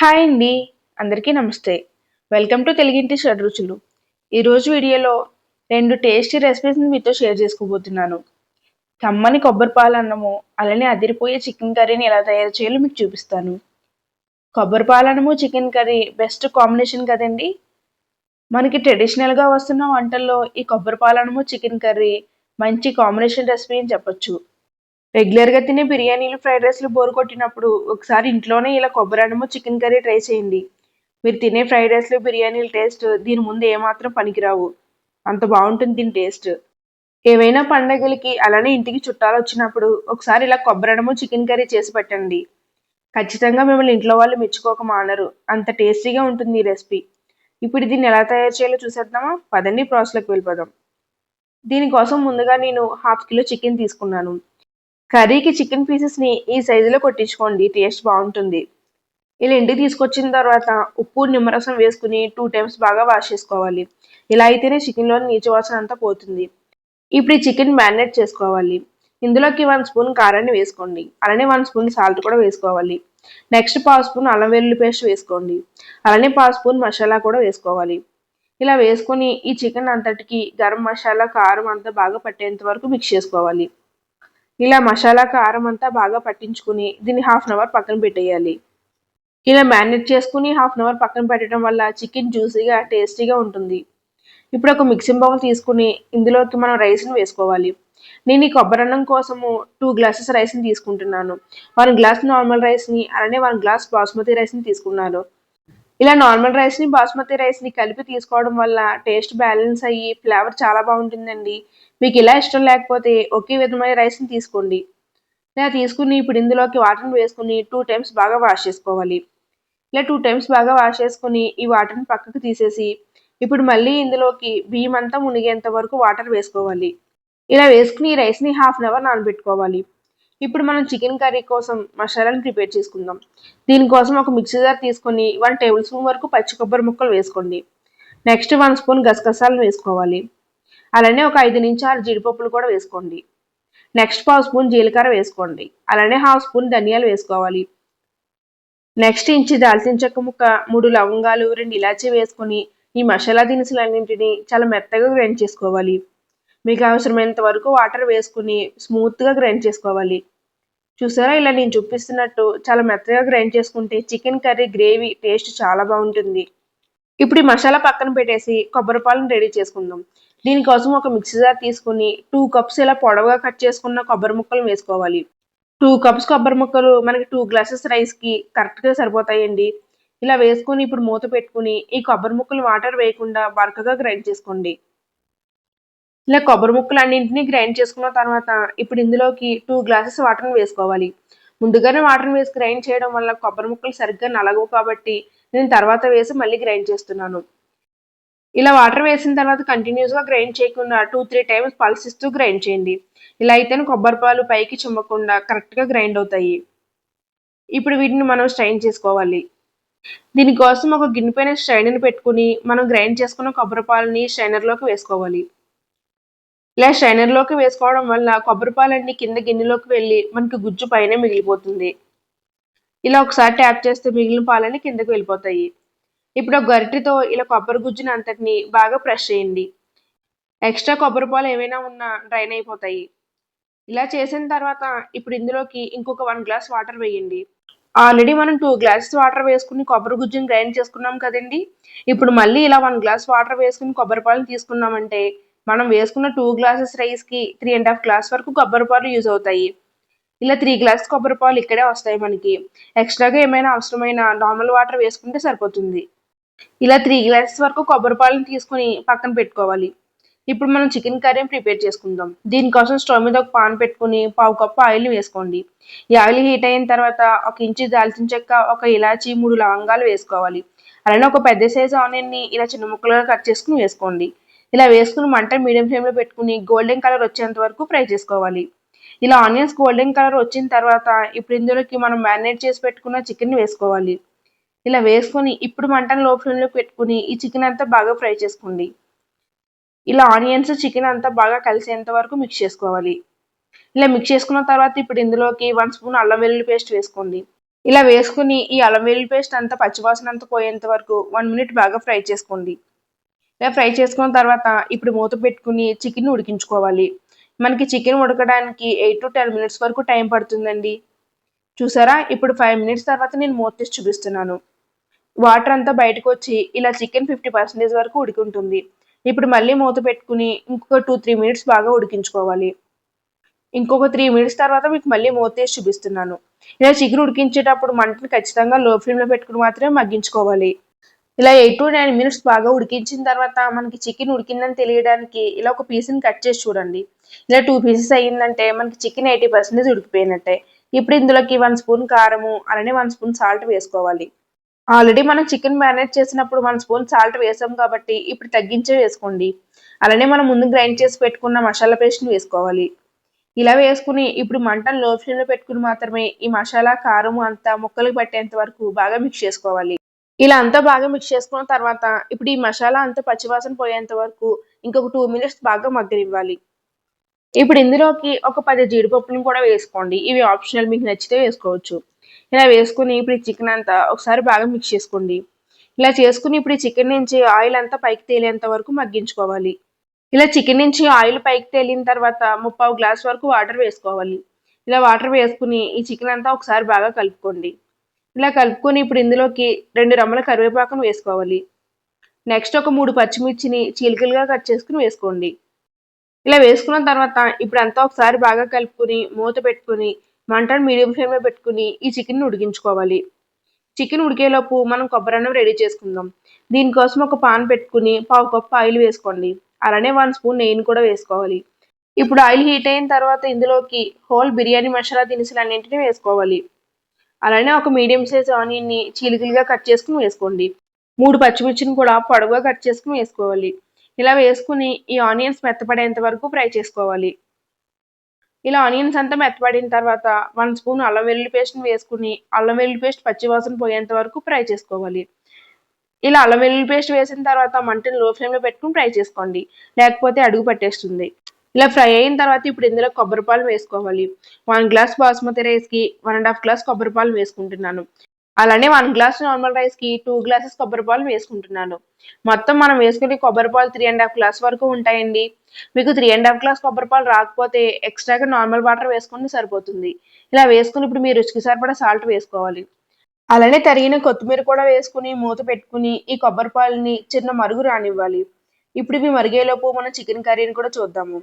Hi అండి. అందరికీ నమస్తే. వెల్కమ్ టు తెలుగింటి షడ్రుచులు ఈరోజు వీడియోలో రెండు టేస్టీ రెసిపీస్ని మీతో షేర్ చేసుకోబోతున్నాను. కమ్మని కొబ్బరి పాలు అన్నము అలానే అదిరిపోయే చికెన్ కర్రీని ఎలా తయారు చేయాలో మీకు చూపిస్తాను. కొబ్బరి పాలన్నము చికెన్ కర్రీ బెస్ట్ కాంబినేషన్ కదండి. మనకి ట్రెడిషనల్గా వస్తున్న వంటల్లో ఈ కొబ్బరి పాలన్నము చికెన్ కర్రీ మంచి కాంబినేషన్ రెసిపీ అని చెప్పొచ్చు. రెగ్యులర్గా తినే బిర్యానీలు ఫ్రైడ్ రైస్లు బోర్ కొట్టినప్పుడు ఒకసారి ఇంట్లోనే ఇలా కొబ్బరి అన్నము చికెన్ కర్రీ ట్రై చేయండి. మీరు తినే ఫ్రైడ్ రైస్లు బిర్యానీల టేస్ట్ దీని ముందు ఏమాత్రం పనికిరావు. అంత బాగుంటుంది దీని టేస్ట్. ఏవైనా పండగలకి అలానే ఇంటికి చుట్టాలు వచ్చినప్పుడు ఒకసారి ఇలా కొబ్బరి అన్నము చికెన్ కర్రీ చేసి పెట్టండి. ఖచ్చితంగా మిమ్మల్ని ఇంట్లో వాళ్ళు మెచ్చుకోక మానరు. అంత టేస్టీగా ఉంటుంది ఈ రెసిపీ. ఇప్పుడు దీన్ని ఎలా తయారు చేయాలో చూసేద్దామా? పదండి ప్రాసెస్లోకి వెళ్ళిపోదాం. దీనికోసం ముందుగా నేను హాఫ్ కిలో చికెన్ తీసుకున్నాను. కర్రీకి చికెన్ పీసెస్ని ఈ సైజులో కొట్టించుకోండి టేస్ట్ బాగుంటుంది. ఇలా ఇంటికి తీసుకొచ్చిన తర్వాత ఉప్పు నిమ్మరసం వేసుకుని టూ టైమ్స్ బాగా వాష్ చేసుకోవాలి. ఇలా అయితేనే చికెన్లోని నీచు వాసన అంతా పోతుంది. ఇప్పుడు ఈ చికెన్ మ్యారినేట్ చేసుకోవాలి. ఇందులోకి వన్ స్పూన్ కారాన్ని వేసుకోండి. అలానే వన్ స్పూన్ సాల్ట్ కూడా వేసుకోవాలి. నెక్స్ట్ పావు స్పూన్ అల్లం వెల్లుల్లి పేస్ట్ వేసుకోండి. అలానే పావు స్పూన్ మసాలా కూడా వేసుకోవాలి. ఇలా వేసుకొని ఈ చికెన్ అంతటికి గరం మసాలా కారం అంతా బాగా పట్టేంత వరకు మిక్స్ చేసుకోవాలి. ఇలా మసాలా కారం అంతా బాగా పట్టించుకుని దీన్ని హాఫ్ అన్ అవర్ పక్కన పెట్టేయాలి. ఇలా మ్యారినేట్ చేసుకుని హాఫ్ అన్ అవర్ పక్కన పెట్టడం వల్ల చికెన్ జ్యూసీగా టేస్టీగా ఉంటుంది. ఇప్పుడు ఒక మిక్సింగ్ బౌల్ తీసుకుని ఇందులోకి మనం రైస్ని వేసుకోవాలి. నేను ఈ కొబ్బరి అన్నం కోసము టూ గ్లాసెస్ రైస్ని తీసుకుంటున్నాను. వన్ గ్లాస్ నార్మల్ రైస్ని అలానే వన్ గ్లాస్ బాస్మతి రైస్ని తీసుకున్నాను. ఇలా నార్మల్ రైస్ని బాస్మతి రైస్ని కలిపి తీసుకోవడం వల్ల టేస్ట్ బ్యాలెన్స్ అయ్యి ఫ్లేవర్ చాలా బాగుంటుందండి. మీకు ఇలా ఇష్టం లేకపోతే ఒకే విధమైన రైస్ని తీసుకోండి. ఇలా తీసుకుని ఇప్పుడు ఇందులోకి వాటర్ని వేసుకుని టూ టైమ్స్ బాగా వాష్ చేసుకోవాలి. ఇలా టూ టైమ్స్ బాగా వాష్ చేసుకుని ఈ వాటర్ని పక్కకు తీసేసి ఇప్పుడు మళ్ళీ ఇందులోకి బియ్యం అంతా మునిగేంత వరకు వాటర్ వేసుకోవాలి. ఇలా వేసుకుని ఈ రైస్ని హాఫ్ అన్ అవర్ నానబెట్టుకోవాలి. ఇప్పుడు మనం చికెన్ కర్రీ కోసం మసాలాను ప్రిపేర్ చేసుకుందాం. దీనికోసం ఒక మిక్సీ జార్ తీసుకొని వన్ టేబుల్ స్పూన్ వరకు పచ్చి కొబ్బరి ముక్కలు వేసుకోండి. నెక్స్ట్ వన్ స్పూన్ గసగసాలను వేసుకోవాలి. అలానే ఒక ఐదు నుంచి ఆరు జీడిపప్పులు కూడా వేసుకోండి. నెక్స్ట్ పావు స్పూన్ జీలకర్ర వేసుకోండి. అలానే హాఫ్ స్పూన్ ధనియాలు వేసుకోవాలి. నెక్స్ట్ ఇంచి దాల్చిన చెక్క ముక్క మూడు లవంగాలు రెండు ఇలాచీ వేసుకొని ఈ మసాలా దినుసులన్నింటినీ చాలా మెత్తగా గ్రైండ్ చేసుకోవాలి. మీకు అవసరమైనంత వరకు వాటర్ వేసుకుని స్మూత్గా గ్రైండ్ చేసుకోవాలి. చూసారా ఇలా నేను చూపిస్తున్నట్టు చాలా మెత్తగా గ్రైండ్ చేసుకుంటే చికెన్ కర్రీ గ్రేవీ టేస్ట్ చాలా బాగుంటుంది. ఇప్పుడు ఈ మసాలా పక్కన పెట్టేసి కొబ్బరి పాలను రెడీ చేసుకుందాం. దీనికోసం ఒక మిక్సీ జార్ తీసుకుని టూ కప్స్ ఇలా పొడవుగా కట్ చేసుకున్న కొబ్బరి ముక్కలు వేసుకోవాలి. టూ కప్స్ కొబ్బరి ముక్కలు మనకి టూ గ్లాసెస్ రైస్కి కరెక్ట్గా సరిపోతాయండి. ఇలా వేసుకొని ఇప్పుడు మూత పెట్టుకుని ఈ కొబ్బరి ముక్కలు వాటర్ వేయకుండా బరకగా గ్రైండ్ చేసుకోండి. ఇలా కొబ్బరి ముక్కలు అన్నింటినీ గ్రైండ్ చేసుకున్న తర్వాత ఇప్పుడు ఇందులోకి టూ గ్లాసెస్ వాటర్ని వేసుకోవాలి. ముందుగానే వాటర్ని వేసి గ్రైండ్ చేయడం వల్ల కొబ్బరి ముక్కలు సరిగ్గా నలగవు కాబట్టి నేను తర్వాత వేసి మళ్ళీ గ్రైండ్ చేస్తున్నాను. ఇలా వాటర్ వేసిన తర్వాత కంటిన్యూస్గా గ్రైండ్ చేయకుండా టూ త్రీ టైమ్స్ పల్స్ ఇస్తూ గ్రైండ్ చేయండి. ఇలా అయితేనే కొబ్బరి పాలు పైకి చిమ్మకుండా కరెక్ట్గా గ్రైండ్ అవుతాయి. ఇప్పుడు వీటిని మనం స్ట్రైన్ చేసుకోవాలి. దీనికోసం ఒక గిన్నె పైన స్ట్రైనర్ని పెట్టుకుని మనం గ్రైండ్ చేసుకున్న కొబ్బరి పాలని స్ట్రైనర్లోకి వేసుకోవాలి. ఇలా స్ట్రైనర్లోకి వేసుకోవడం వల్ల కొబ్బరి పాలన్నీ కింద గిన్నెలోకి వెళ్ళి మనకి గుజ్జు పైన మిగిలిపోతుంది. ఇలా ఒకసారి ట్యాప్ చేస్తే మిగిలిన పాలన్నీ కిందకి వెళ్ళిపోతాయి. ఇప్పుడు ఒక గరిటెతో ఇలా కొబ్బరి గుజ్జుని అంతటిని బాగా ప్రెస్ చేయండి. ఎక్స్ట్రా కొబ్బరి పాలు ఏమైనా ఉన్నా డ్రైన్ అయిపోతాయి. ఇలా చేసిన తర్వాత ఇప్పుడు ఇందులోకి ఇంకొక వన్ గ్లాస్ వాటర్ వేయండి. ఆల్రెడీ మనం టూ గ్లాసెస్ వాటర్ వేసుకుని కొబ్బరి గుజ్జుని గ్రైండ్ చేసుకున్నాం కదండి. ఇప్పుడు మళ్ళీ ఇలా వన్ గ్లాస్ వాటర్ వేసుకుని కొబ్బరి పాలు తీసుకున్నామంటే మనం వేసుకున్న టూ గ్లాసెస్ రైస్కి త్రీ అండ్ హాఫ్ గ్లాస్ వరకు కొబ్బరి పాలు యూజ్ అవుతాయి. ఇలా త్రీ గ్లాస్ కొబ్బరి పాలు ఇక్కడే వస్తాయి మనకి. ఎక్స్ట్రాగా ఏమైనా అవసరమైన నార్మల్ వాటర్ వేసుకుంటే సరిపోతుంది. ఇలా త్రీ గ్లాసెస్ వరకు కొబ్బరి పాలను తీసుకుని పక్కన పెట్టుకోవాలి. ఇప్పుడు మనం చికెన్ కర్రీ ప్రిపేర్ చేసుకుందాం. దీనికోసం స్టవ్ మీద ఒక పాన్ పెట్టుకుని పావు కప్పు ఆయిల్ వేసుకోండి. ఈ ఆయిల్ హీట్ అయిన తర్వాత ఒక ఇంచు దాల్చిన చెక్క ఒక ఇలాచి మూడు లవంగాలు వేసుకోవాలి. అలానే ఒక పెద్ద సైజు ఆనియన్ని ఇలా చిన్న ముక్కలుగా కట్ చేసుకుని వేసుకోండి. ఇలా వేసుకుని మంట మీడియం ఫ్లేమ్లో పెట్టుకుని గోల్డెన్ కలర్ వచ్చేంత వరకు ఫ్రై చేసుకోవాలి. ఇలా ఆనియన్స్ గోల్డెన్ కలర్ వచ్చిన తర్వాత ఇప్పుడు ఇందులోకి మనం మ్యారినేట్ చేసి పెట్టుకున్న చికెన్ వేసుకోవాలి. ఇలా వేసుకొని ఇప్పుడు మంటను లో ఫ్లేమ్లో పెట్టుకుని ఈ చికెన్ అంతా బాగా ఫ్రై చేసుకోండి. ఇలా ఆనియన్స్ చికెన్ అంతా బాగా కలిసేంత వరకు మిక్స్ చేసుకోవాలి. ఇలా మిక్స్ చేసుకున్న తర్వాత ఇప్పుడు ఇందులోకి వన్ స్పూన్ అల్లం వెల్లుల్లి పేస్ట్ వేసుకోండి. ఇలా వేసుకుని ఈ అల్లం వెల్లుల్లి పేస్ట్ అంతా పచ్చివాసన అంతా పోయేంత వరకు వన్ మినిట్ బాగా ఫ్రై చేసుకోండి. ఇలా ఫ్రై చేసుకున్న తర్వాత ఇప్పుడు మూత పెట్టుకుని చికెన్ ఉడికించుకోవాలి. మనకి చికెన్ ఉడకడానికి ఎయిట్ టు టెన్ మినిట్స్ వరకు టైం పడుతుందండి. చూసారా? ఇప్పుడు ఫైవ్ మినిట్స్ తర్వాత నేను మూత తీసి చూపిస్తున్నాను. వాటర్ అంతా బయటకు వచ్చి ఇలా చికెన్ ఫిఫ్టీ పర్సెంటేజ్ వరకు ఉడికి ఉంటుంది ఇప్పుడు మళ్ళీ మూత పెట్టుకుని ఇంకొక టూ త్రీ మినిట్స్ బాగా ఉడికించుకోవాలి. ఇంకొక త్రీ మినిట్స్ తర్వాత మీకు మళ్ళీ మూత తీసి చూపిస్తున్నాను. ఇలా చికెన్ ఉడికించేటప్పుడు మంటని ఖచ్చితంగా లో ఫ్లేమ్లో పెట్టుకుని మాత్రమే మగ్గించుకోవాలి. ఇలా ఎయిట్ టు నైన్ మినిట్స్ బాగా ఉడికించిన తర్వాత మనకి చికెన్ ఉడికిందని తెలియడానికి ఇలా ఒక పీస్ని కట్ చేసి చూడండి. ఇలా టూ పీసెస్ అయ్యిందంటే మనకి చికెన్ ఎయిటీ పర్సెంటేజ్ ఉడికిపోయినట్టే. ఇప్పుడు ఇందులోకి వన్ స్పూన్ కారము అలానే వన్ స్పూన్ సాల్ట్ వేసుకోవాలి. ఆల్రెడీ మనం చికెన్ మ్యారినేట్ చేసినప్పుడు వన్ స్పూన్ సాల్ట్ వేసాం కాబట్టి ఇప్పుడు తగ్గించే వేసుకోండి. అలానే మనం ముందు గ్రైండ్ చేసి పెట్టుకున్న మసాలా పేస్ట్ని వేసుకోవాలి. ఇలా వేసుకుని ఇప్పుడు మంటను లో ఫ్లేమ్లో పెట్టుకుని మాత్రమే ఈ మసాలా కారం అంతా ముక్కలకు పట్టేంత వరకు బాగా మిక్స్ చేసుకోవాలి. ఇలా అంతా బాగా మిక్స్ చేసుకున్న తర్వాత ఇప్పుడు ఈ మసాలా అంతా పచ్చివాసన పోయేంత వరకు ఇంకొక టూ మినిట్స్ బాగా మగ్గనివ్వాలి. ఇప్పుడు ఇందులోకి ఒక పది జీడిపప్పులను కూడా వేసుకోండి. ఇవి ఆప్షనల్ మీకు నచ్చితే వేసుకోవచ్చు. ఇలా వేసుకుని ఇప్పుడు ఈ చికెన్ అంతా ఒకసారి బాగా మిక్స్ చేసుకోండి. ఇలా చేసుకుని ఇప్పుడు ఈ చికెన్ నుంచి ఆయిల్ అంతా పైకి తేలేంత వరకు మగ్గించుకోవాలి. ఇలా చికెన్ నుంచి ఆయిల్ పైకి తేలిన తర్వాత ముప్పావు గ్లాస్ వరకు వాటర్ వేసుకోవాలి. ఇలా వాటర్ వేసుకుని ఈ చికెన్ అంతా ఒకసారి బాగా కలుపుకోండి. ఇలా కలుపుకొని ఇప్పుడు ఇందులోకి రెండు రమ్మల కరివేపాకును వేసుకోవాలి. నెక్స్ట్ ఒక మూడు పచ్చిమిర్చిని చీలికలుగా కట్ చేసుకుని వేసుకోండి. ఇలా వేసుకున్న తర్వాత ఇప్పుడు అంతా ఒకసారి బాగా కలుపుకొని మూత పెట్టుకుని మంటను మీడియం ఫ్లేమ్లో పెట్టుకుని ఈ చికెన్ని ఉడికించుకోవాలి. చికెన్ ఉడికేలోపు మనం కొబ్బరి అన్నం రెడీ చేసుకుందాం. దీనికోసం ఒక పాన్ పెట్టుకుని పావు కప్పు ఆయిల్ వేసుకోండి. అలానే వన్ స్పూన్ నెయ్యిని కూడా వేసుకోవాలి. ఇప్పుడు ఆయిల్ హీట్ అయిన తర్వాత ఇందులోకి హోల్ బిర్యానీ మసాలా దినుసులు అన్నింటినీ వేసుకోవాలి. అలానే ఒక మీడియం సైజ్ ఆనియన్ని చీలికలుగా కట్ చేసుకుని వేసుకోండి. మూడు పచ్చిమిర్చిని కూడా పొడవుగా కట్ చేసుకుని వేసుకోవాలి. ఇలా వేసుకుని ఈ ఆనియన్స్ మెత్తపడేంత వరకు ఫ్రై చేసుకోవాలి. ఇలా ఆనియన్స్ అంతా మెత్తబడిన తర్వాత వన్ స్పూన్ అల్లం వెల్లుల్లి పేస్ట్ని వేసుకుని అల్లం వెల్లుల్లి పేస్ట్ పచ్చివాసన పోయేంత వరకు ఫ్రై చేసుకోవాలి. ఇలా అల్లం వెల్లుల్లి పేస్ట్ వేసిన తర్వాత మంటను లో ఫ్లేమ్లో పెట్టుకుని ఫ్రై చేసుకోండి. లేకపోతే అడుగు పట్టేస్తుంది. ఇలా ఫ్రై అయిన తర్వాత ఇప్పుడు ఇందులో కొబ్బరి పాలు వేసుకోవాలి. వన్ గ్లాస్ బాస్మతి రైస్కి వన్ అండ్ హాఫ్ గ్లాస్ కొబ్బరి పాలు వేసుకుంటున్నాను. అలానే వన్ గ్లాస్ నార్మల్ రైస్కి టూ గ్లాసెస్ కొబ్బరి పాలు వేసుకుంటున్నాను. మొత్తం మనం వేసుకునే కొబ్బరి పాలు త్రీ అండ్ హాఫ్ గ్లాస్ వరకు ఉంటాయండి. మీకు త్రీ అండ్ హాఫ్ గ్లాస్ కొబ్బరి పాలు రాకపోతే ఎక్స్ట్రాగా నార్మల్ వాటర్ వేసుకుంటే సరిపోతుంది. ఇలా వేసుకుని ఇప్పుడు మీ రుచికి సరిపడా సాల్ట్ వేసుకోవాలి. అలానే తరిగిన కొత్తిమీర కూడా వేసుకుని మూత పెట్టుకుని ఈ కొబ్బరి పాలని చిన్న మరుగు రానివ్వాలి. ఇప్పుడు ఇవి మరిగేలోపు మనం చికెన్ కర్రీని కూడా చూద్దాము.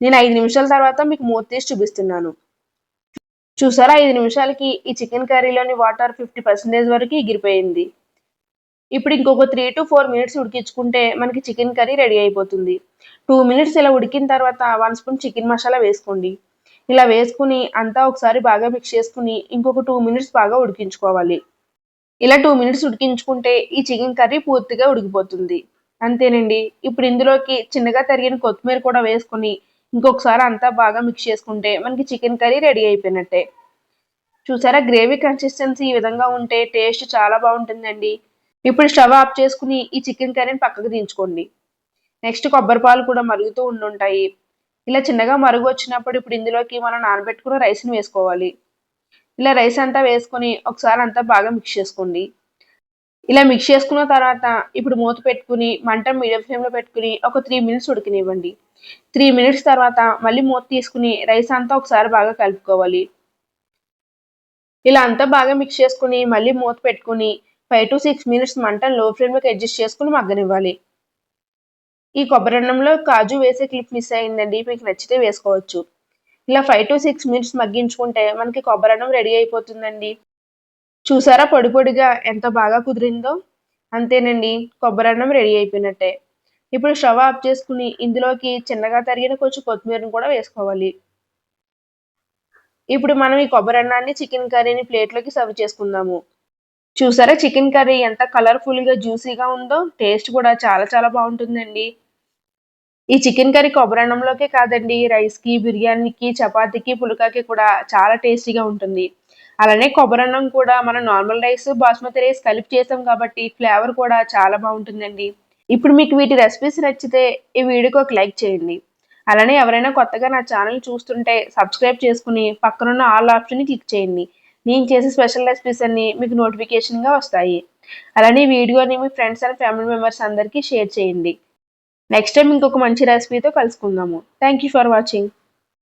నేను ఐదు నిమిషాల తర్వాత మీకు మూత తీసి చూపిస్తున్నాను. చూసారా? ఐదు నిమిషాలకి ఈ చికెన్ కర్రీలోని వాటర్ ఫిఫ్టీ పర్సెంటేజ్ వరకు ఎగిరిపోయింది. ఇప్పుడు ఇంకొక త్రీ టు ఫోర్ మినిట్స్ ఉడికించుకుంటే మనకి చికెన్ కర్రీ రెడీ అయిపోతుంది. టూ మినిట్స్ ఇలా ఉడికిన తర్వాత వన్ స్పూన్ చికెన్ మసాలా వేసుకోండి. ఇలా వేసుకుని అంతా ఒకసారి బాగా మిక్స్ చేసుకుని ఇంకొక టూ మినిట్స్ బాగా ఉడికించుకోవాలి. ఇలా టూ మినిట్స్ ఉడికించుకుంటే ఈ చికెన్ కర్రీ పూర్తిగా ఉడికిపోతుంది. అంతేనండి. ఇప్పుడు ఇందులోకి చిన్నగా తరిగిన కొత్తిమీర కూడా వేసుకుని ఇంకొకసారి అంతా బాగా మిక్స్ చేసుకుంటే మనకి చికెన్ కర్రీ రెడీ అయిపోయినట్టే. చూసారా? గ్రేవీ కన్సిస్టెన్సీ ఈ విధంగా ఉంటే టేస్ట్ చాలా బాగుంటుందండి. ఇప్పుడు స్టవ్ ఆఫ్ చేసుకుని ఈ చికెన్ కర్రీని పక్కకు దించుకోండి. నెక్స్ట్ కొబ్బరి పాలు కూడా మరుగుతూ ఉండుంటాయి. ఇలా చిన్నగా మరుగు వచ్చినప్పుడు ఇప్పుడు ఇందులోకి మనం నానబెట్టుకున్న రైస్ని వేసుకోవాలి. ఇలా రైస్ అంతా వేసుకొని ఒకసారి అంతా బాగా మిక్స్ చేసుకోండి. ఇలా మిక్స్ చేసుకున్న తర్వాత ఇప్పుడు మూత పెట్టుకుని మంట మీడియం ఫ్లేమ్లో పెట్టుకుని ఒక త్రీ మినిట్స్ ఉడికినివ్వండి. త్రీ మినిట్స్ తర్వాత మళ్ళీ మూత తీసుకుని రైస్ అంతా ఒకసారి బాగా కలుపుకోవాలి. ఇలా అంతా బాగా మిక్స్ చేసుకుని మళ్ళీ మూత పెట్టుకుని ఫైవ్ టు సిక్స్ మినిట్స్ మంట లో ఫ్లేమ్లోకి అడ్జస్ట్ చేసుకుని మగ్గనివ్వాలి. ఈ కొబ్బరి అన్నంలో కాజు వేసే క్లిప్ మిస్ అయిందండి మీకు నచ్చితే వేసుకోవచ్చు. ఇలా ఫైవ్ టు సిక్స్ మినిట్స్ మగ్గించుకుంటే మనకి కొబ్బరి అన్నం రెడీ అయిపోతుందండి. చూసారా పొడి పొడిగా ఎంత బాగా కుదిరిందో? అంతేనండి కొబ్బరి అన్నం రెడీ అయిపోయినట్టే. ఇప్పుడు స్టవ్ ఆఫ్ చేసుకుని ఇందులోకి చిన్నగా తరిగిన కొంచెం కొత్తిమీరను కూడా వేసుకోవాలి. ఇప్పుడు మనం ఈ కొబ్బరి అన్నాన్ని చికెన్ కర్రీని ప్లేట్లోకి సర్వ్ చేసుకుందాము. చూసారా చికెన్ కర్రీ ఎంత కలర్ఫుల్గా జ్యూసీగా ఉందో? టేస్ట్ కూడా చాలా చాలా బాగుంటుందండి. ఈ చికెన్ కర్రీ కొబ్బరి అన్నంలోకే కాదండి రైస్కి బిర్యానీకి చపాతీకి పులకాకి కూడా చాలా టేస్టీగా ఉంటుంది. అలానే కొబ్బరి అన్నం కూడా మనం నార్మల్ రైస్ బాస్మతి రైస్ కలిపి చేసాం కాబట్టి ఫ్లేవర్ కూడా చాలా బాగుంటుందండి. ఇప్పుడు మీకు వీటి రెసిపీస్ నచ్చితే ఈ వీడియోకి ఒక లైక్ చేయండి. అలానే ఎవరైనా కొత్తగా నా ఛానల్ చూస్తుంటే సబ్స్క్రైబ్ చేసుకుని పక్కనున్న ఆల్ ఆప్షన్ని క్లిక్ చేయండి. నేను చేసే స్పెషల్ రెసిపీస్ అన్నీ మీకు నోటిఫికేషన్గా వస్తాయి. అలానే ఈ వీడియోని మీ ఫ్రెండ్స్ అండ్ ఫ్యామిలీ మెంబర్స్ అందరికీ షేర్ చేయండి. నెక్స్ట్ టైం ఇంకొక మంచి రెసిపీతో కలుసుకుందాము. Thank you for watching